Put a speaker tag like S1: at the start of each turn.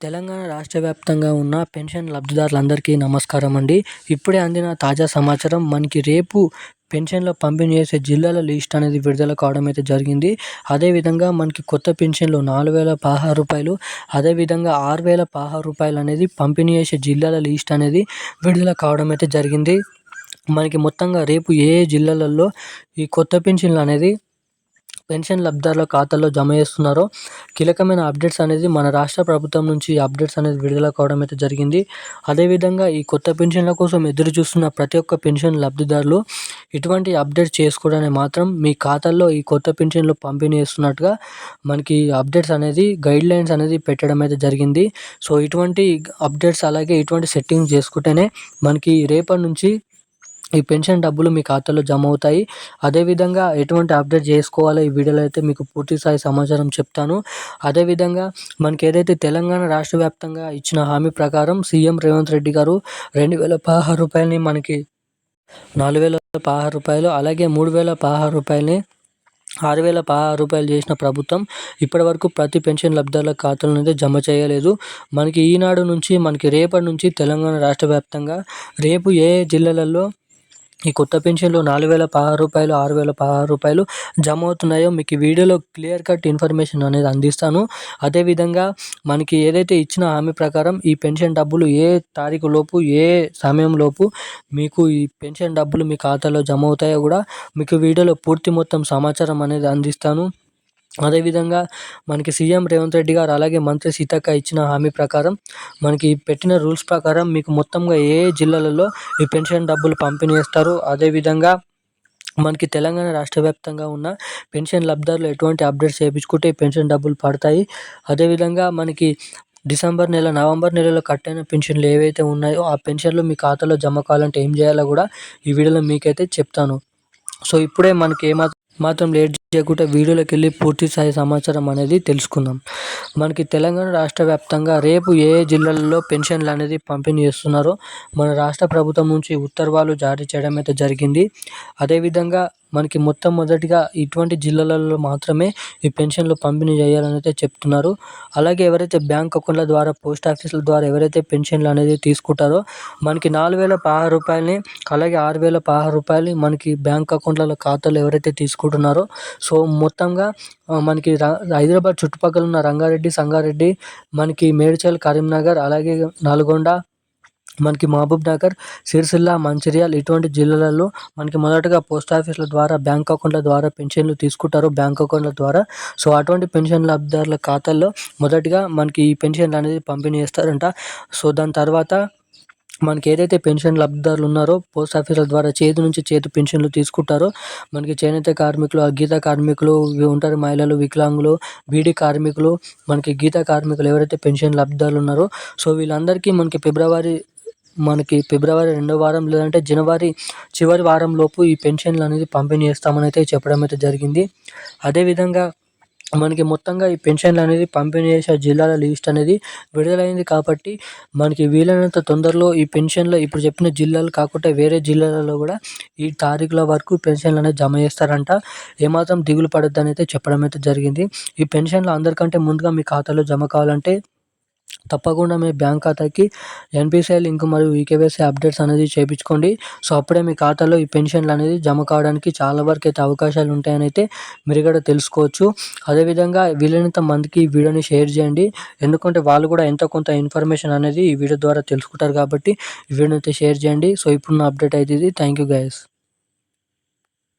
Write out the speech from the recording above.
S1: తెలంగాణ రాష్ట్ర వ్యాప్తంగా ఉన్న పెన్షన్ లబ్ధిదారులందరికీ నమస్కారం అండి. ఇప్పుడే అందిన తాజా సమాచారం మనకి రేపు పెన్షన్ల పంపిణీ చేసే జిల్లాల లిస్ట్ అనేది విడుదల కావడం అయితే జరిగింది. అదేవిధంగా మనకి కొత్త పెన్షన్లు నాలుగు వేల పదహారు రూపాయలు అదేవిధంగా ఆరు వేల పదహారు రూపాయలు అనేది పంపిణీ చేసే జిల్లాల లిస్ట్ అనేది విడుదల కావడం అయితే జరిగింది. మనకి మొత్తంగా రేపు ఏ ఏ జిల్లాలలో ఈ కొత్త పెన్షన్లు అనేది పెన్షన్ లబ్ధిదారుల ఖాతాల్లో జమ చేస్తున్నారో కీలకమైన అప్డేట్స్ అనేది మన రాష్ట్ర ప్రభుత్వం నుంచి అప్డేట్స్ అనేది విడుదల కావడం అయితే జరిగింది. అదేవిధంగా ఈ కొత్త పెన్షన్ల కోసం ఎదురు చూస్తున్న ప్రతి ఒక్క పెన్షన్ లబ్ధిదారులు ఇటువంటి అప్డేట్ చేసుకోవడానికి మాత్రం మీ ఖాతాల్లో ఈ కొత్త పెన్షన్లు పంపిణీ చేస్తున్నట్టుగా మనకి అప్డేట్స్ అనేది గైడ్ లైన్స్ అనేది పెట్టడం అయితే జరిగింది. సో ఇటువంటి అప్డేట్స్ అలాగే ఇటువంటి సెట్టింగ్స్ చేసుకుంటేనే మనకి రేపటి నుంచి ఈ పెన్షన్ డబ్బులు మీ ఖాతాలో జమ అవుతాయి. అదేవిధంగా ఎటువంటి అప్డేట్ చేసుకోవాలో ఈ వీడియోలో అయితే మీకు పూర్తి స్థాయి సమాచారం చెప్తాను. అదేవిధంగా మనకి ఏదైతే తెలంగాణ రాష్ట్ర వ్యాప్తంగా ఇచ్చిన హామీ ప్రకారం సీఎం రేవంత్ రెడ్డి గారు రెండు వేల పదహారు రూపాయలని మనకి నాలుగు వేల పదహారు రూపాయలు అలాగే మూడు వేల పదహారు రూపాయలని ఆరు వేల పదహారు రూపాయలు చేసిన ప్రభుత్వం ఇప్పటివరకు ప్రతి పెన్షన్ లబ్ధిదారుల ఖాతాలను అయితే జమ చేయలేదు. మనకి ఈనాడు నుంచి మనకి రేపటి నుంచి తెలంగాణ రాష్ట్ర వ్యాప్తంగా రేపు ఏ జిల్లాలలో ఈ కొత్త పెన్షన్లు నాలుగు వేల పదహారు రూపాయలు ఆరు వేల పదహారు రూపాయలు జమ అవుతున్నాయో మీకు ఈ వీడియోలో క్లియర్ కట్ ఇన్ఫర్మేషన్ అనేది అందిస్తాను. అదేవిధంగా మనకి ఏదైతే ఇచ్చిన హామీ ప్రకారం ఈ పెన్షన్ డబ్బులు ఏ తారీఖు లోపు ఏ సమయం లోపు మీకు ఈ పెన్షన్ డబ్బులు మీ ఖాతాలో జమ అవుతాయో కూడా మీకు వీడియోలో పూర్తి మొత్తం సమాచారం అనేది అందిస్తాను. అదేవిధంగా మనకి సీఎం రేవంత్ రెడ్డి గారు అలాగే మంత్రి సీతక్క ఇచ్చిన హామీ ప్రకారం మనకి పెట్టిన రూల్స్ ప్రకారం మీకు మొత్తంగా ఏ జిల్లాలలో ఈ పెన్షన్ డబ్బులు పంపిణీ చేస్తారు? అదేవిధంగా మనకి తెలంగాణ రాష్ట్ర వ్యాప్తంగా ఉన్న పెన్షన్ లబ్ధారులు ఎటువంటి అప్డేట్స్ చేయించుకుంటే పెన్షన్ డబ్బులు పడతాయి? అదేవిధంగా మనకి డిసెంబర్ నెల నవంబర్ నెలలో కట్టైన పెన్షన్లు ఏవైతే ఉన్నాయో ఆ పెన్షన్లు మీ ఖాతాలో జమ కావాలంటే ఏం చేయాలో కూడా ఈ వీడియోలో మీకైతే చెప్తాను. సో ఇప్పుడే మనకి ఏమాత్రం మాత్రం లేట్ చేయకుండా వీడియోలోకి వెళ్ళి పూర్తి స్థాయి సమాచారం అనేది తెలుసుకుందాం. మనకి తెలంగాణ రాష్ట్ర వ్యాప్తంగా రేపు ఏ జిల్లాలలో పెన్షన్లు అనేది పంపిణీ చేస్తున్నారో మన రాష్ట్ర ప్రభుత్వం నుంచి ఉత్తర్వులు జారీ చేయడం అయితే జరిగింది. అదేవిధంగా మనకి మొట్టమొదటిగా ఇటువంటి జిల్లాలలో మాత్రమే ఈ పెన్షన్లు పంపిణీ చేయాలని అయితే చెప్తున్నారు. అలాగే ఎవరైతే బ్యాంక్ అకౌంట్ల ద్వారా పోస్ట్ ఆఫీసుల ద్వారా ఎవరైతే పెన్షన్లు అనేది తీసుకుంటారో మనకి నాలుగు వేల పదహారు రూపాయలని అలాగే ఆరు వేల పదహారు రూపాయలు మనకి బ్యాంక్ అకౌంట్లలో ఖాతాలో ఎవరైతే తీసుకుంటున్నారో సో మొత్తంగా మనకి హైదరాబాద్ చుట్టుపక్కల ఉన్న రంగారెడ్డి సంగారెడ్డి మనకి మేడ్చల్ కరీంనగర్ అలాగే నల్గొండ మనకి మహబూబ్ నగర్ సిరిసిల్ల మంచిర్యాల ఇటువంటి జిల్లాలలో మనకి మొదటగా పోస్ట్ ఆఫీసుల ద్వారా బ్యాంక్ అకౌంట్ల ద్వారా పెన్షన్లు తీసుకుంటారు బ్యాంక్ అకౌంట్ల ద్వారా. సో అటువంటి పెన్షన్ లబ్ధిదారుల ఖాతాల్లో మొదటిగా మనకి ఈ పెన్షన్లు అనేది పంపిణీ చేస్తారంట. సో దాని తర్వాత మనకి ఏదైతే పెన్షన్ లబ్ధిదారులు ఉన్నారో పోస్ట్ ఆఫీసుల ద్వారా చేతి నుంచి చేతి పెన్షన్లు తీసుకుంటారో మనకి చేనేత కార్మికులు గీత కార్మికులు ఉంటారు మహిళలు వికలాంగులు బీడీ కార్మికులు మనకి గీత కార్మికులు ఎవరైతే పెన్షన్ లబ్ధిదారులు ఉన్నారో సో వీళ్ళందరికీ మనకి ఫిబ్రవరి మనకి ఫిబ్రవరి రెండో వారం లేదంటే జనవరి చివరి వారం లోపు ఈ పెన్షన్లు అనేది పంపిణీ చేస్తామని అయితే చెప్పడం అయితే జరిగింది. అదేవిధంగా మనకి మొత్తంగా ఈ పెన్షన్లు అనేది పంపిణీ చేసే జిల్లాల లిస్ట్ అనేది విడుదలైంది కాబట్టి మనకి వీలైనంత తొందరలో ఈ పెన్షన్లు ఇప్పుడు చెప్పిన జిల్లాలు కాకుండా వేరే జిల్లాలలో కూడా ఈ తారీఖుల వరకు పెన్షన్లు అనేది జమ చేస్తారంట. ఏమాత్రం దిగులు పడొద్దని అయితే చెప్పడం అయితే జరిగింది. ఈ పెన్షన్లు అందరికంటే ముందుగా మీ ఖాతాలో జమ కావాలంటే తప్పకుండా మీ బ్యాంక్ ఖాతాకి ఎన్పిసిఐ లింక్ మరియు ఈకేవైసీ అప్డేట్స్ అనేది చేయించుకోండి. సో అప్పుడే మీ ఖాతాలో ఈ పెన్షన్లు అనేది జమ కావడానికి చాలా వరకు అయితే అవకాశాలు ఉంటాయని అయితే మీరు కూడా తెలుసుకోవచ్చు. అదేవిధంగా వీలైనంత మందికి ఈ వీడియోని షేర్ చేయండి. ఎందుకంటే వాళ్ళు కూడా ఎంతో కొంత ఇన్ఫర్మేషన్ అనేది ఈ వీడియో ద్వారా తెలుసుకుంటారు కాబట్టి ఈ వీడియోని అయితే షేర్ చేయండి. సో ఇప్పుడున్న అప్డేట్ అయితే ఇది. Thank you guys